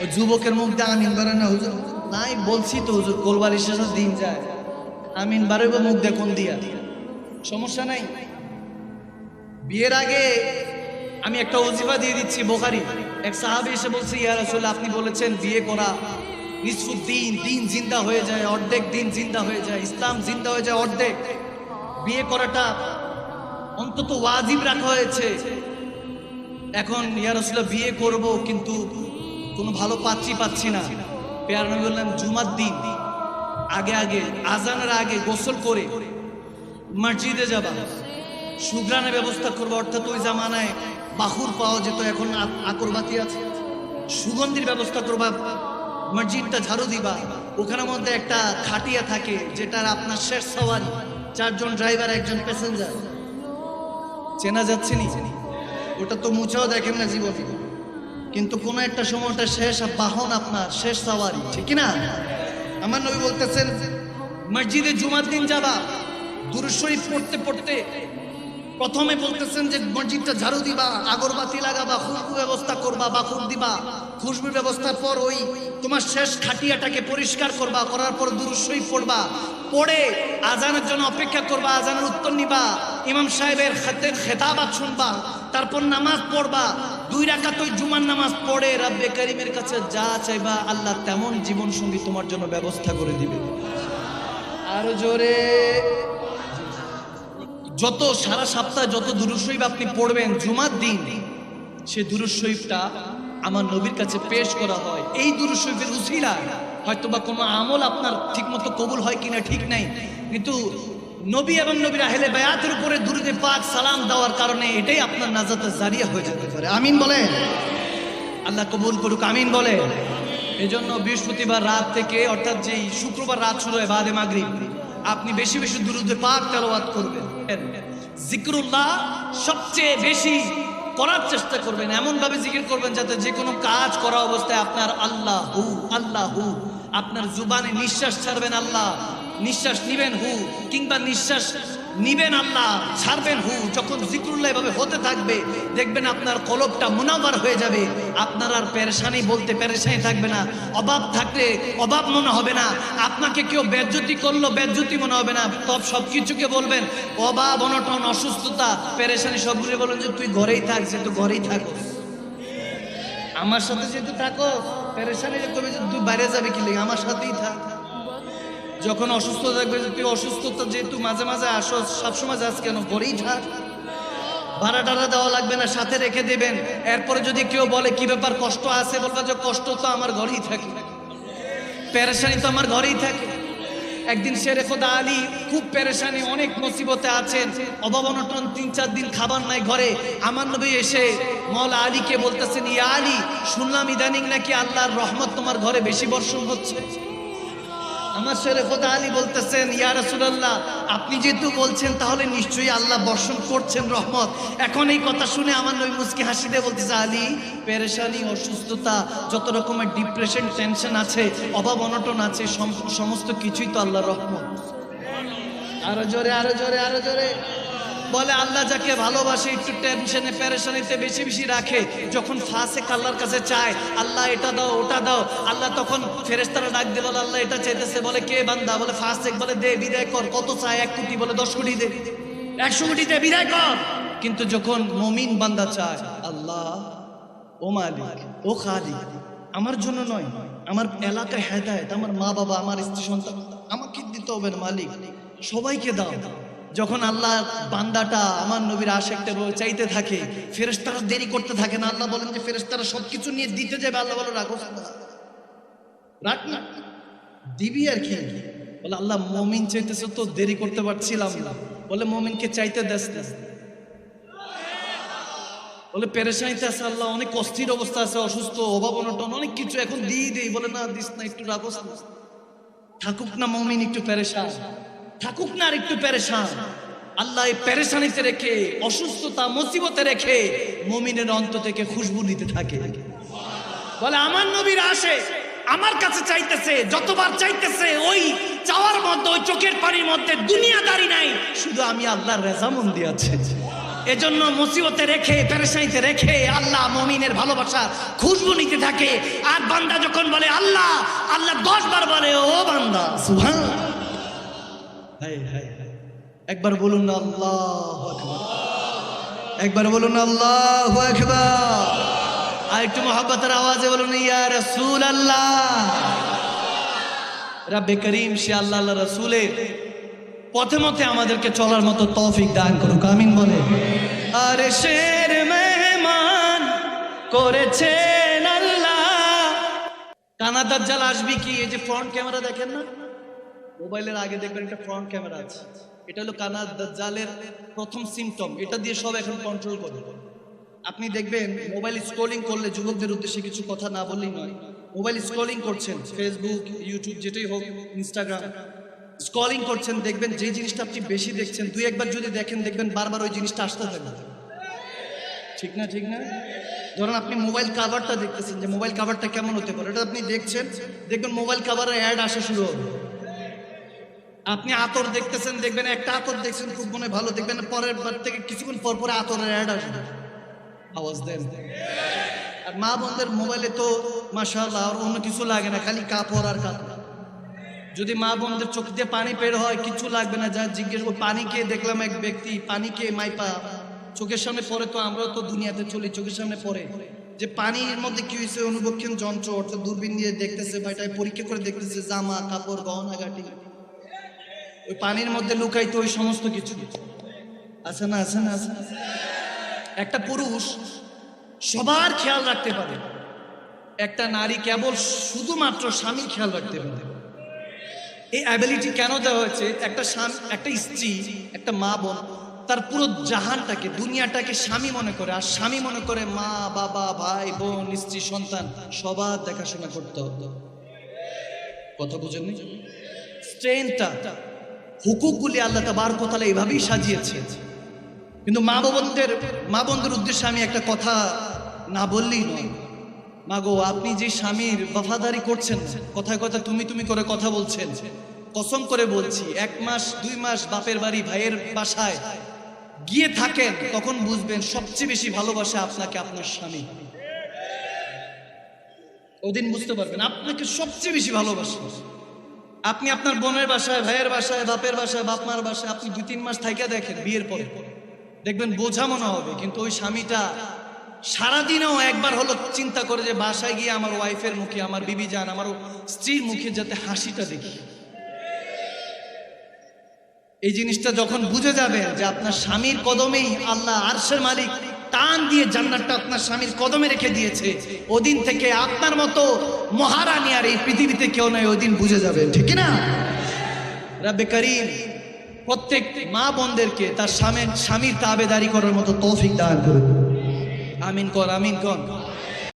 ওই যুবকের মুখ দিয়ে আমিন বারে না, হুজুর। নাই, বলছি তো, হুজুর কোলবালি শেষের দিন যায়। আমিন বারে বা মুখ দেখুন দিয়া? সমস্যা নাই। বিয়ের আগে আমি একটা ওজিফা দিয়ে দিচ্ছি বোখারি। এক সাহাবি এসে বলছে, ইয়া রাসূল আপনি বলেছেন বিয়ে করা নিসফুদ্দিন দিন। দিন জিন্দা হয়ে যায়, অর্ধেক দিন জিন্দা হয়ে যায়, ইসলাম জিন্দা হয়ে যায় অর্ধেক। বিয়ে করাটা অন্তত ওয়াজিব রাখা হয়েছে। এখন, ইয়া রাসূলুল্লাহ, বিয়ে করব, কিন্তু কোনো ভালো পাত্রী পাচ্ছি না। পেয়ার নবী বললেন, জুমার দিন, আগে আগে, আজানের আগে গোসল করে মসজিদে যাবা। সুগ্রানের ব্যবস্থা করব, অর্থাৎ ওই জামানায় বাহুর পাওয়া যেত, এখন আকরবাতি আছে। সুগন্ধির ব্যবস্থা করবা, মসজিদটা ঝাড়ু দিবা। ওখানের মধ্যে একটা খাটিয়া থাকে, যেটার আপনার শেষ সওয়ারি। চারজন ড্রাইভার, একজন প্যাসেঞ্জার। চেনা যাচ্ছে নি? ওটা তো মুছেও দেখেন না জীবনে। কিন্তু কোনো একটা সময়টা শেষ বাহন আপনার, শেষ সাওয়ারি, ঠিক না আমার নবী বলতেছেন, মসজিদে জুমার দিন যাবা দুরুশরীফ পড়তে পড়তে প্রথমে বলতেছেন যে মসজিদটা ঝাড়ু দিবা আগরবাতি লাগাবা খুশবু ব্যবস্থা করবা বাকুর দিবা খুশবুর ব্যবস্থার পর ওই তোমার শেষ খাটিয়াটাকে পরিষ্কার করবা, করার পর শরীফ পড়বা, পড়ে আজানের জন্য অপেক্ষা করবা, আজানের উত্তর নিবা, ইমাম সাহেবের খেতে খেতাবাত শুনবা, তারপর নামাজ পড়বা, দুই রাকাত ওই জুমার নামাজ পড়ে রাব্বে করিমের কাছে যা চাইবা আল্লাহ তেমন জীবন সঙ্গী তোমার জন্য ব্যবস্থা করে দিবে। আরও জোরে। যত সারা সপ্তাহ যত দুরুদ শরীফ আপনি পড়বেন জুমার দিন, সে শরীফটা আমার নবীর কাছে পেশ করা হয়। এই দুরুদ শরীফের উসিলা হয়তো বা কোনো আমল আপনার ঠিকমতো কবুল হয় কিনা ঠিক নাই, কিন্তু নবী এবং নবীর আহলে বায়াতের উপরে দুরুদে পাক সালাম দেওয়ার কারণে এটাই আপনার নাজাতের জারিয়া হয়ে যেতে পারে। আমিন বলে আল্লাহ কবুল করুক, আমিন বলে এই জন্য বৃহস্পতিবার রাত থেকে, অর্থাৎ যেই শুক্রবার রাত শুরু হয়, বাদে মাগরিব আপনি বেশি বেশি দুরুদে পাক তেলাওয়াত করবেন। জিক্রুল্লাহ সবচেয়ে বেশি করার চেষ্টা করবেন, এমনভাবে জিকির করবেন যাতে যে কোনো কাজ করা অবস্থায় আপনার আল্লাহ হু আল্লাহ হু আপনার জুবানে নিঃশ্বাস ছাড়বেন আল্লাহ, নিঃশ্বাস নিবেন হু, কিংবা নিঃশ্বাস নিবেন আল্লাহ, ছাড়বেন হু। যখন জিক্রুল্লাহ এভাবে হতে থাকবে, দেখবেন আপনার কলবটা মুনাবার হয়ে যাবে। আপনার আর পেরেশানি বলতে পেরেশানি থাকবে না। অভাব থাকলে অভাব মনে হবে না। আপনাকে কেউ বেজ্জতি করল, বেজ্জতি মনে হবে না। তব সব কিছুকে বলবেন, অভাব, অনটন, অসুস্থতা, পেরেশানি সবগুলো বলবেন যে, তুই ঘরেই থাক যেহেতু ঘরেই থাকো। আমার সাথে যেহেতু থাকো, পেরেশানি যে, তুই বাইরে যাবে কি আমার সাথেই থাক। যখন অসুস্থ থাকবে তুই অসুস্থতা যেহেতু মাঝে মাঝে আসো, সবসময় যাস কেন? ঘরেই থাক ভাড়া টাড়া দেওয়া লাগবে না, সাথে রেখে দেবেন। এরপরে যদি কেউ বলে, কি ব্যাপার, কষ্ট আছে? বলবে যে, কষ্ট তো আমার ঘরেই থাকে। পেরেশানি তো আমার ঘরেই থাকে। একদিন শেরে আলী খুব পেরেশানি, অনেক মুসিবতে আছেন। অভাব অনটন, তিন চার দিন খাবার নাই ঘরে। আমার নবী এসে মৌলা আলীকে বলতেছেন, ইয়া আলী, শুনলাম ইদানিং নাকি আল্লাহর রহমত তোমার ঘরে বেশি বর্ষণ হচ্ছে। আমার শেরে খোদা আলী বলতেছেন, ইয়া রাসূলুল্লাহ, আপনি যেহেতু বলছেন, তাহলে নিশ্চয়ই আল্লাহ বর্ষণ করছেন রহমত। এখন এই কথা শুনে আমার নই মুসকি হাসি বলতেছে, আলী, পেরেশানি, অসুস্থতা, যত রকমের ডিপ্রেশন টেনশন আছে, অভাব, অনটন আছে সমস্ত কিছুই তো আল্লাহ রহমত। আরও জোরে আরও জোরে আরও জোরে। বলে, আল্লাহ যাকে ভালোবাসে, একটু টেনশনে পেরেশানিতে বেশি বেশি রাখে। যখন ফাঁসে আল্লাহর কাছে চায়, আল্লাহ, এটা দাও, ওটা দাও। আল্লাহ তখন ফেরেস্তারা ডাক দিয়ে বলে, আল্লাহ, এটা চাইতেছে। বলে, কে বান্দা? বলে, ফাঁসেক। বলে, দে, বিদায় কর। কত চায়? এক কোটি। বলে, দশ কোটি দে। একশো কোটি দে, বিদায় কর। কিন্তু যখন মমিন বান্দা চায়, আল্লাহ, ও মালিক, ও খালিক, আমার জন্য নয়, আমার এলাকায় হেদায়ত, আমার মা বাবা আমার স্ত্রী সন্তান আমাকে দিতে হবে মালিক, সবাইকে দাও। যখন আল্লাহ বান্দাটা আমার নবীর আশেকটা চাইতে থাকে, ফেরেশতারা দেরি করতে থাকে না, আল্লাহ বলেন যে ফেরেশতারা সবকিছু নিয়ে দিতে যাবে, আল্লাহ বলে রাখো রাখ না। দিবি আর কি? বলে, আল্লাহ, মমিন চাইতেছে তো দেরি করতে পারছিলাম। বলে, মমিনকে চাইতে না। বলে, পেরেশানিতে আছে আল্লাহ, অনেক অস্থির অবস্থা আছে, অসুস্থ, অভাব, অনটন, অনেক কিছু এখন দিয়ে দেই। বলে, না, দিস না, একটু রাখোস না। থাকুক না মমিন, একটু পেরেশান। থাকুক না আর একটু পেরেশান। আল্লাহ এই পেরেশানিতে রেখে, অসুস্থতা, মুসিবতে রেখে মমিনের অন্ত থেকে খুশবু নিতে থাকে। বলে, আমার নবীর আসে, আমার কাছে চাইতেছে, যতবার চাইতেছে, ওই চাওয়ার মধ্যে, ওই চোখের পানির মধ্যে দুনিয়াদারি নাই, শুধু আমি আল্লাহর রেজামন্দি আছে। এজন্য মুসিবতে রেখে, পেরেশানিতে রেখে আল্লাহ মমিনের ভালোবাসা খুশবু নিতে থাকে। আর বান্দা যখন বলে, আল্লাহ আল্লাহ দশ বার বলে, ও বান্দা সুহান একবার বলুন না আল্লাহ একবার বলুন আল্লাহ আর একটু মহাব্বতের আওয়াজে বলুন, ইয়া রসুল আল্লাহ রাব্বে করিম, সে আল্লাহ আল্লাহ রসুলের পথে মতে আমাদেরকে চলার মতো তৌফিক দান করুক, আমিন বলে। আরে শের মেহমান করেছেন আল্লাহ। কানা দাজ্জাল আসবি কি? এই যে ফ্রন্ট ক্যামেরা দেখেন না? মোবাইলের আগে দেখবেন একটা ফ্রন্ট ক্যামেরা আছে। এটা হলো কানা দাজ্জালের প্রথম সিমটম এটা দিয়ে সব এখন কন্ট্রোল করে। আপনি দেখবেন মোবাইল স্ক্রলিং করলে যুবকদের উদ্দেশ্যে কিছু কথা না বললেই নয়। মোবাইল স্ক্রলিং করছেন ফেসবুক ইউটিউব যেটাই হোক ইনস্টাগ্রাম স্ক্রলিং করছেন, দেখবেন যে জিনিসটা আপনি বেশি দেখছেন, দুই একবার যদি দেখেন, দেখবেন বারবার ওই জিনিসটা আসতে থাকবে ঠিক না ঠিক না? ধরুন আপনি মোবাইল কাভারটা দেখতেছেন, যে মোবাইল কাভারটা কেমন হতে পারে? এটা আপনি দেখছেন, দেখবেন মোবাইল কাভারের অ্যাড আসা শুরু হবে। আপনি আতর দেখতেছেন, দেখবেন একটা আতর দেখছেন, খুব মনে ভালো, দেখবেন পরের বার থেকে কিছুক্ষণ পর পরে আতরের অ্যাড আসবে। আওয়াজ দেন। আর মা বোনদের মোবাইলে তো, মাশাআল্লাহ, আর অন্য কিছু লাগে না, খালি কাপড় আর কাপড়। যদি মা বোনদের চোখ দিয়ে পানি বের হয়, কিছু লাগবে না, যা জিজ্ঞেস পানি খেয়ে দেখলাম এক ব্যক্তি, পানি খেয়ে মাইপা। চোখের সামনে পড়ে তো, আমরাও তো দুনিয়াতে চলি, চোখের সামনে পড়ে। যে পানির মধ্যে কি হয়েছে, অনুবক্ষণ যন্ত্র, অর্থাৎ দূরবীন দিয়ে দেখতেছে, বা এটা পরীক্ষা করে দেখতেছে, জামা, কাপড় গহনা গাটি ওই পানির মধ্যে লুকাইতো ওই সমস্ত কিছু আছে না আছে না, আছে? একটা পুরুষ সবার খেয়াল রাখতে পারে। একটা নারী কেবল শুধুমাত্র স্বামীর খেয়াল রাখতে পারে। এই অ্যাবিলিটি কেন দেওয়া হয়েছে? একটা একটা স্ত্রী, একটা মা বোন, তার পুরো জাহানটাকে, দুনিয়াটাকে স্বামী মনে করে। আর স্বামী মনে করে মা, বাবা, ভাই, বোন, স্ত্রী, সন্তান, সবার দেখাশোনা করতে হতো কথা বুঝেননি? স্ট্রেনটা হুকুকগুলি আল্লাহ তাবার কোথালে এভাবেই সাজিয়েছে কিন্তু মা বোনদের মা বোনদের উদ্দেশ্যে আমি একটা কথা না বললেই নয়। মা গো, আপনি যে স্বামীর বফাদারি করছেন, কথায় কথা তুমি তুমি করে কথা বলছেন, কসম করে বলছি, এক মাস, দুই মাস বাপের বাড়ি, ভাইয়ের বাসায় গিয়ে থাকেন, তখন বুঝবেন সবচেয়ে বেশি ভালোবাসে আপনাকে আপনার স্বামী। ওদিন বুঝতে পারবেন, আপনাকে সবচেয়ে বেশি ভালোবাসে। আপনি আপনার বোনের বাসায়, ভাইয়ের বাসায়, বাপের বাসায়, বাপ মার বাসায় আপনি দুই, তিন মাস থাইকা দেখেন বিয়ের পরে। দেখবেন বোঝা মনে হবে, কিন্তু ওই স্বামীটা সারাদিনেও একবার হলো চিন্তা করে যে বাসায় গিয়ে আমার ওয়াইফের মুখে, আমার বিবি যান, আমার স্ত্রীর মুখে যাতে হাসিটা দেখি। এই জিনিসটা যখন বুঝে যাবেন যে আপনার স্বামীর কদমেই আল্লাহ আরশের মালিক টান দিয়ে জান্নাতটা আপনার স্বামীর কদমে রেখে দিয়েছে। ওদিন থেকে আপনার মতো মহারানী আর এই পৃথিবীতে কেউ নয়, ওদিন বুঝে যাবে। ঠিক না? রাব্বে করিম, প্রত্যেক মা বোনদেরকে তার স্বামীর স্বামীর তাবেদারি করার মতো তৌফিক দান করুন। আমিন কর আমিন কর।